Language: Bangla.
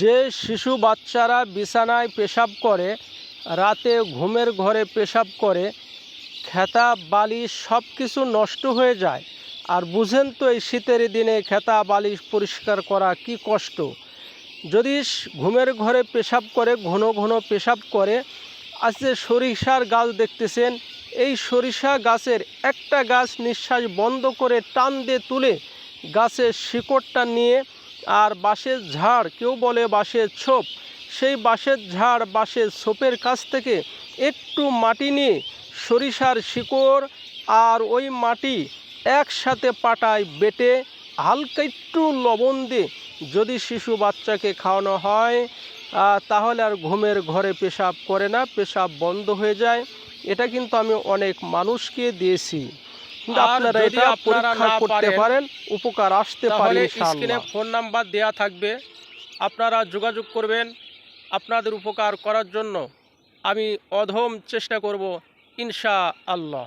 যে শিশু বাচ্চারা বিছানায় পেশাব করে, রাতে ঘুমের ঘরে পেশাব করে, খেতা বালিশ সব কিছু নষ্ট হয়ে যায়। আর বুঝেন তো এই শীতের দিনে খেতা বালিশ পরিষ্কার করা কি কষ্ট। যদি ঘুমের ঘরে পেশাব করে, ঘন ঘন পেশাব করে, আজ যে সরিষার গাছ দেখতেছেন, এই সরিষা গাছের একটা গাছ নিঃশ্বাস বন্ধ করে টান দিয়ে তুলে গাছের শিকড়টা নিয়ে আর বাঁশের ঝাড়, কেউ বলে বাঁশের ছোপ। সেই বাঁশের ঝাড় বাঁশের ছোপের কাছ থেকে একটু মাটি নিয়ে সরিষার শিকড় আর ওই মাটি একসাথে পাটায় বেটে হালকা একটু লবণ দিয়ে যদি শিশু বাচ্চাকে খাওয়ানো হয় তাহলে আর ঘুমের ঘরে পেশাব করে না, পেশাব বন্ধ হয়ে যায়। এটা কিন্তু আমি অনেক মানুষকে দিয়েছি। কিন্তু আপনারা এটা পরীক্ষা করতে পারেন, উপকার আসতে পারে স্ক্রিনে ফোন নাম্বার দেয়া থাকবে। আপনারা যোগাযোগ করবেন আপনাদের উপকার করার জন্য। আমি অধম চেষ্টা করব ইনশা আল্লাহ